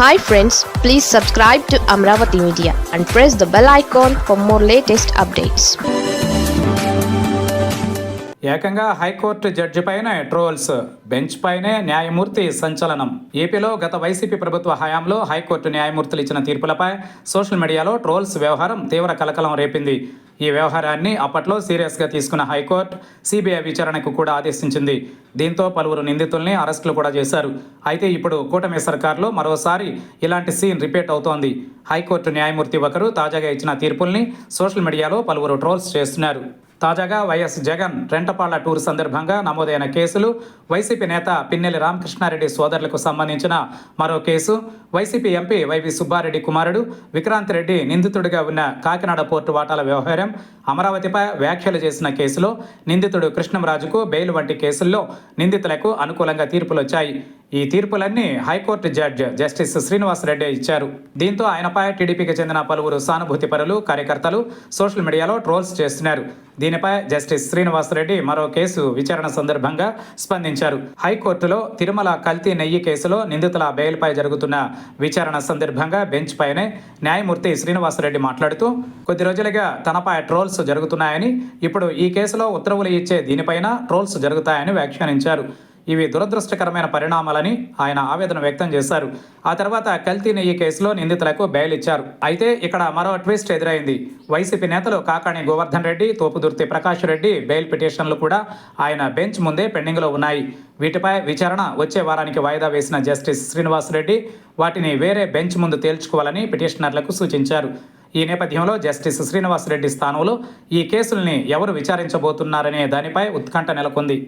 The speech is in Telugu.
Hi friends please subscribe to Amaravati media and press the bell icon for more latest updates ఏకంగా హైకోర్టు జడ్జి పైనే ట్రోల్స్ బెంచ్ పైనే న్యాయమూర్తి సంచలనం. ఏపీలో గత వైసీపీ ప్రభుత్వ హయాంలో హైకోర్టు న్యాయమూర్తులు ఇచ్చిన తీర్పులపై సోషల్ మీడియాలో ట్రోల్స్ వ్యవహారం తీవ్ర కలకలం రేపింది. ఈ వ్యవహారాన్ని అప్పట్లో సీరియస్గా తీసుకున్న హైకోర్టు సిబిఐ విచారణకు కూడా ఆదేశించింది. దీంతో పలువురు నిందితుల్ని అరెస్టులు కూడా చేశారు. అయితే ఇప్పుడు కూటమి సర్కార్లో మరోసారి ఇలాంటి సీన్ రిపీట్ అవుతోంది. హైకోర్టు న్యాయమూర్తి ఒకరు తాజాగా ఇచ్చిన తీర్పుల్ని సోషల్ మీడియాలో పలువురు ట్రోల్స్ చేస్తున్నారు. తాజాగా వైఎస్ జగన్ రెంటపాళ్ళ టూర్ సందర్భంగా నమోదైన కేసులు. వైసీపీ నేత పిన్నెల్లి రామకృష్ణారెడ్డి సోదరులకు సంబంధించిన మరో కేసు. వైసీపీ ఎంపీ వైవి సుబ్బారెడ్డి కుమారుడు. విక్రాంత్ రెడ్డి నిందితుడిగా ఉన్న కాకినాడ పోర్టు వాటాల వ్యవహారం. అమరావతిపై వ్యాఖ్యలు చేసిన కేసులో నిందితుడు కృష్ణంరాజుకు బెయిల్ వంటి కేసుల్లో నిందితులకు అనుకూలంగా తీర్పులొచ్చాయి. ఈ తీర్పులన్నీ high court judge justice Srinivas Reddy ఇచ్చారు. దీంతో ఆయనపై టీడీపీకి చెందిన పలువురు సానుభూతి పరులు కార్యకర్తలు సోషల్ మీడియాలో ట్రోల్స్ చేస్తున్నారు. దీనిపై జస్టిస్ శ్రీనివాస్ రెడ్డి మరో కేసు విచారణ సందర్భంగా స్పందించారు. హైకోర్టులో తిరుమల కల్తీ నెయ్యి కేసులో నిందితుల బెయిల్పై జరుగుతున్న విచారణ సందర్భంగా బెంచ్ పైనే న్యాయమూర్తి శ్రీనివాస్ రెడ్డి మాట్లాడుతూ కొద్ది రోజులుగా తనపై ట్రోల్స్ జరుగుతున్నాయని ఇప్పుడు ఈ కేసులో ఉత్తర్వులు ఇచ్చే దీనిపైన ట్రోల్స్ జరుగుతాయని వ్యాఖ్యానించారు. ఇవి దురదృష్టకరమైన పరిణామాలని ఆయన ఆవేదన వ్యక్తం చేశారు. ఆ తర్వాత కల్తీ నెయ్యి కేసులో నిందితులకు బెయిల్ ఇచ్చారు. అయితే ఇక్కడ మరో ట్విస్ట్ ఎదురైంది. వైసీపీ నేతలు కాకాణి గోవర్ధన్ రెడ్డి తోపుదుర్తి ప్రకాష్ రెడ్డి బెయిల్ పిటిషన్లు కూడా ఆయన బెంచ్ ముందే పెండింగ్లో ఉన్నాయి. వీటిపై విచారణ వచ్చే వారానికి వాయిదా వేసిన జస్టిస్ శ్రీనివాస్ రెడ్డి వాటిని వేరే బెంచ్ ముందు తేల్చుకోవాలని పిటిషనర్లకు సూచించారు. ఈ నేపథ్యంలో జస్టిస్ శ్రీనివాస్ రెడ్డి స్థానంలో ఈ కేసుల్ని ఎవరు విచారించబోతున్నారనే దానిపై ఉత్కంఠ నెలకొంది.